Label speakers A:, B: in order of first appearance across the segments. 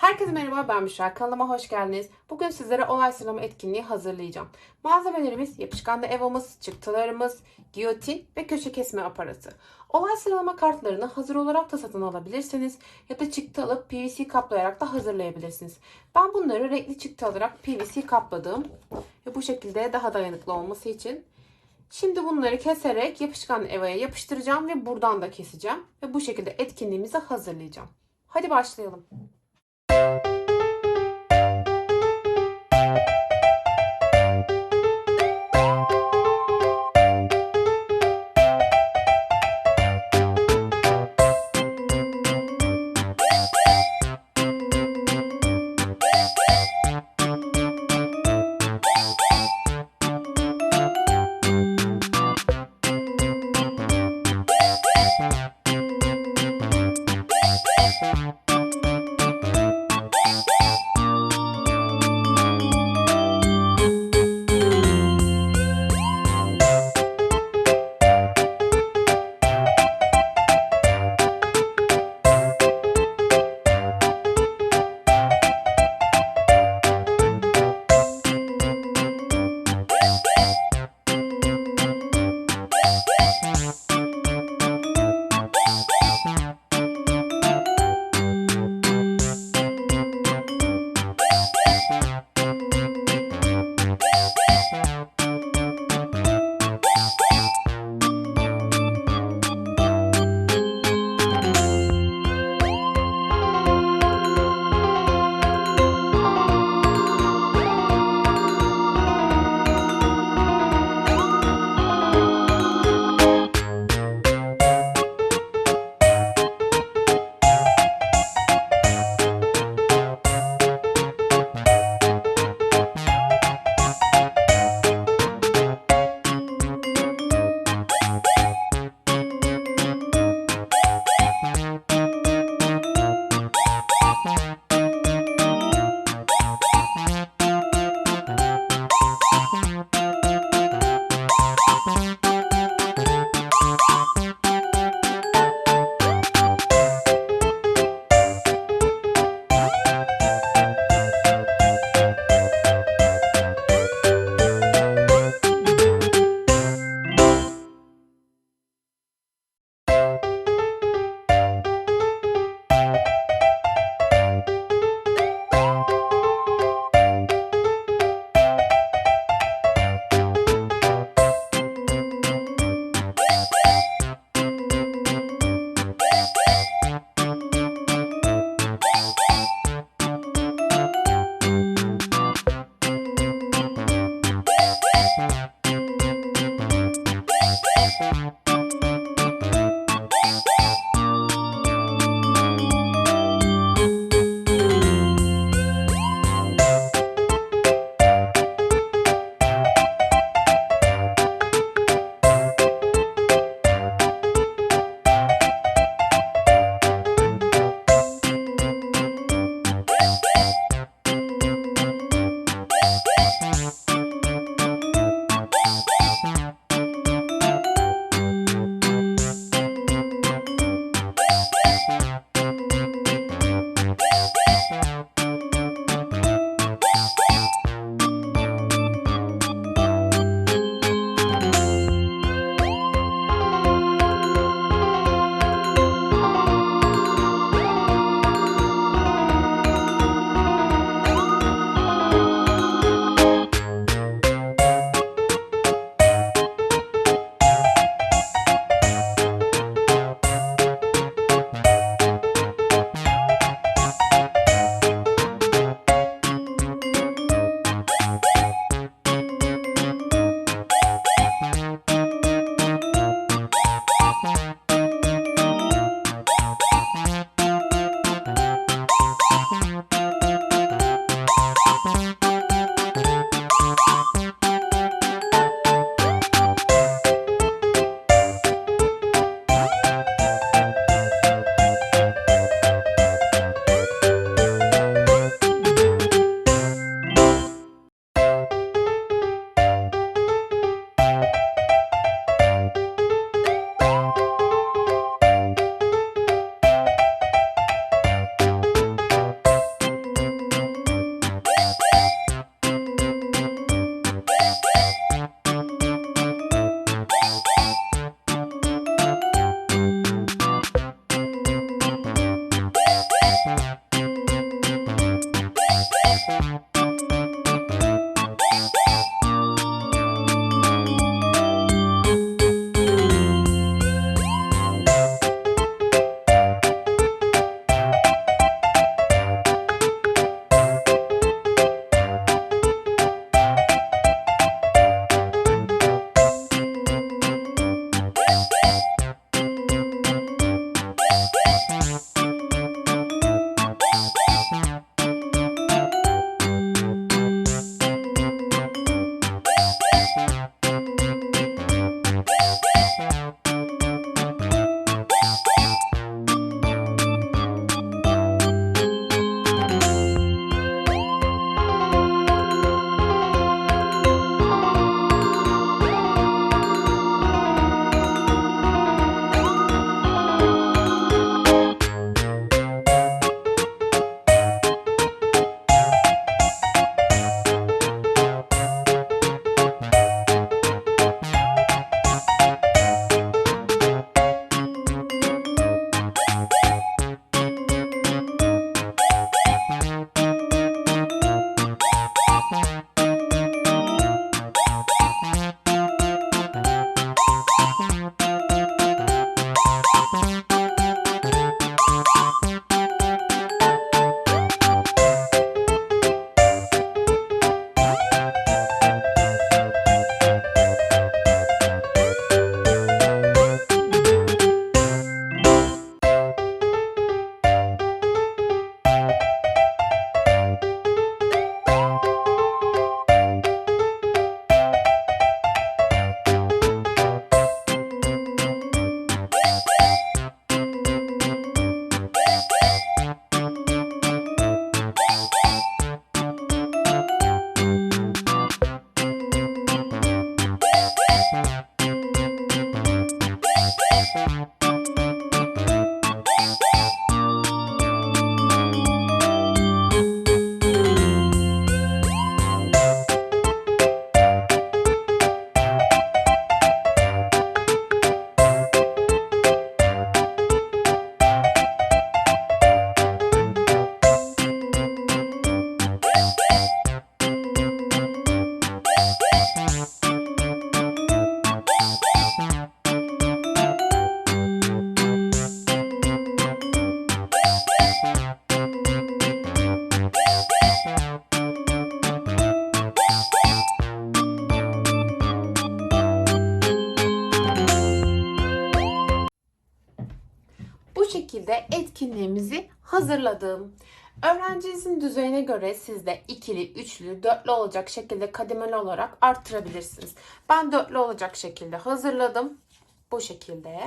A: Herkese merhaba ben Büşra. Kanalıma hoş geldiniz. Bugün sizlere olay sıralama etkinliği hazırlayacağım. Malzemelerimiz yapışkanlı evamız, çıktılarımız, giyotin ve köşe kesme aparatı. Olay sıralama kartlarını hazır olarak da satın alabilirsiniz ya da çıktı alıp PVC kaplayarak da hazırlayabilirsiniz. Ben bunları renkli çıktı alarak PVC kapladım ve bu şekilde daha dayanıklı olması için Şimdi bunları keserek yapışkan evaya yapıştıracağım ve buradan da keseceğim. Ve bu şekilde etkinliğimizi hazırlayacağım. Hadi başlayalım. Bu etkinliğimizi hazırladım. Öğrencinizin düzeyine göre siz de ikili, üçlü, dörtlü olacak şekilde kademeli olarak arttırabilirsiniz. Ben dörtlü olacak şekilde hazırladım. Bu şekilde.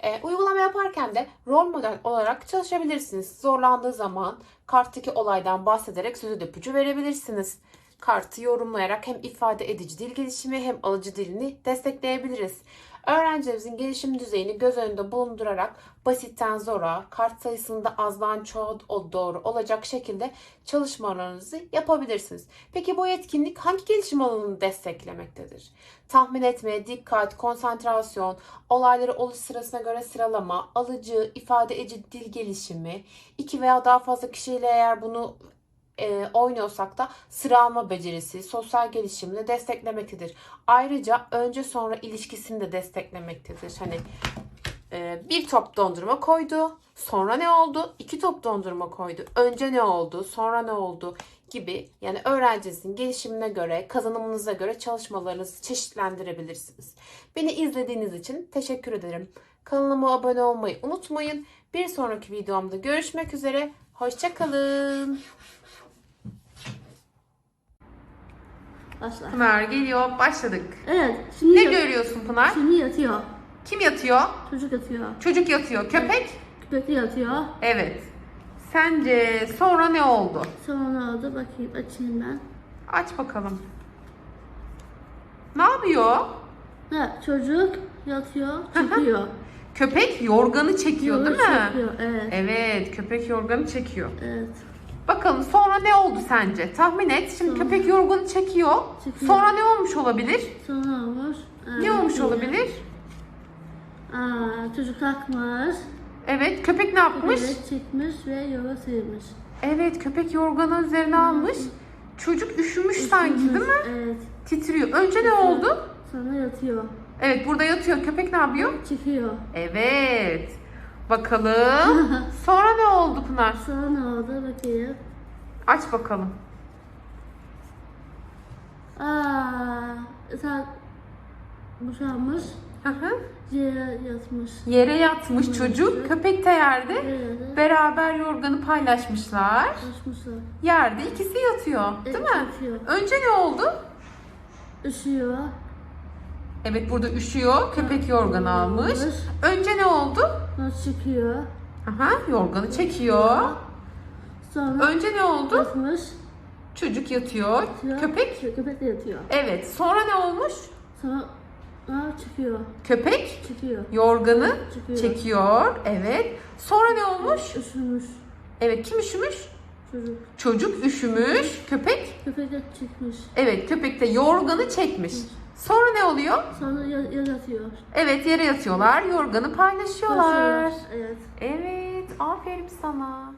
A: E, uygulama yaparken de rol model olarak çalışabilirsiniz. Zorlandığı zaman karttaki olaydan bahsederek sözü ipucu verebilirsiniz. Kartı yorumlayarak hem ifade edici dil gelişimi hem alıcı dilini destekleyebiliriz. Öğrencimizin gelişim düzeyini göz önünde bulundurarak basitten zora, kart sayısında azdan çoğa doğru olacak şekilde çalışmalarınızı yapabilirsiniz. Peki bu etkinlik hangi gelişim alanını desteklemektedir? Tahmin etme, dikkat, konsantrasyon, olayları oluş sırasına göre sıralama, alıcı, ifade edici dil gelişimi, iki veya daha fazla kişiyle eğer bunu e, oynuyorsak da sıra alma becerisi, sosyal gelişimini desteklemektedir. Ayrıca önce sonra ilişkisini de desteklemektedir. Hani e, bir top dondurma koydu, sonra ne oldu? İki top dondurma koydu. Önce ne oldu? Sonra ne oldu? gibi yani öğrencinizin gelişimine göre, kazanımınıza göre çalışmalarınızı çeşitlendirebilirsiniz. Beni izlediğiniz için teşekkür ederim. Kanalıma abone olmayı unutmayın. Bir sonraki videomda görüşmek üzere. Hoşçakalın.
B: Başla.
A: Pınar geliyor. Başladık.
B: Evet. Şimdi,
A: Ne
B: yat-
A: görüyorsun Pınar?
B: şimdi yatıyor.
A: Kim yatıyor?
B: Çocuk yatıyor.
A: Çocuk yatıyor. Köpek?
B: Köpek de yatıyor.
A: Evet. Sence sonra ne oldu?
B: Sonra oldu? Bakayım açayım ben.
A: Aç bakalım. Ne yapıyor?
B: Ha, çocuk yatıyor, çıkıyor.
A: Köpek yorganı çekiyor değil mi?
B: Çekiyor, evet.
A: Evet, köpek yorganı çekiyor.
B: Evet.
A: Bakalım sonra ne oldu sence? Tahmin et. Şimdi
B: Sonra-
A: köpek yorganı çekiyor.
B: Çekiyor.
A: Sonra ne olmuş olabilir?
B: Sonra ne olmuş? Ee,
A: Ne olmuş olabilir?
B: Aa, çocuk kalkmış.
A: Evet köpek ne yapmış?
B: Evet çekmiş ve yola sıyırmış.
A: Evet köpek yorganı üzerine almış. Çocuk üşümüş sanki değil mi?
B: Evet.
A: Titriyor. Önce ne oldu?
B: Sonra yatıyor.
A: Evet burada yatıyor. Köpek ne yapıyor?
B: Çıkıyor.
A: Evet. Bakalım. Sonra ne oldu Pınar?
B: Sonra ne oldu bakayım.
A: Aç bakalım.
B: Aa, sen boşanmış.
A: Hı hı.
B: Yere yatmış.
A: Yere yatmış çocuk. Köpek de yerde.
B: Yere
A: Beraber yorganı paylaşmışlar.
B: Açmışlar.
A: Yerde ikisi yatıyor. Değil
B: Evet,
A: mi?
B: yatıyor.
A: Önce ne oldu?
B: Üşüyor.
A: Evet burada üşüyor. Köpek yorganı almış. Önce ne oldu?
B: Sonra çıkıyor.
A: Aha yorganı çekiyor.
B: Sonra
A: Önce ne oldu?
B: yatmış.
A: Çocuk yatıyor.
B: Yatıyor.
A: Köpek.
B: Köpek de yatıyor.
A: Evet. Sonra ne olmuş?
B: Sonra aa, çıkıyor.
A: Köpek
B: Çıkıyor.
A: yorganı
B: Çıkıyor.
A: çekiyor. Evet. Sonra ne olmuş?
B: Üşümüş.
A: Evet kim üşümüş?
B: Çocuk.
A: Çocuk üşümüş. Köpek.
B: Köpek de çıkmış.
A: Evet köpek de yorganı çekmiş. Sonra ne oluyor?
B: Sonra yere yatıyor.
A: Evet yere yatıyorlar. Yorganı paylaşıyorlar.
B: Yatıyor. Evet.
A: Evet. Aferin sana.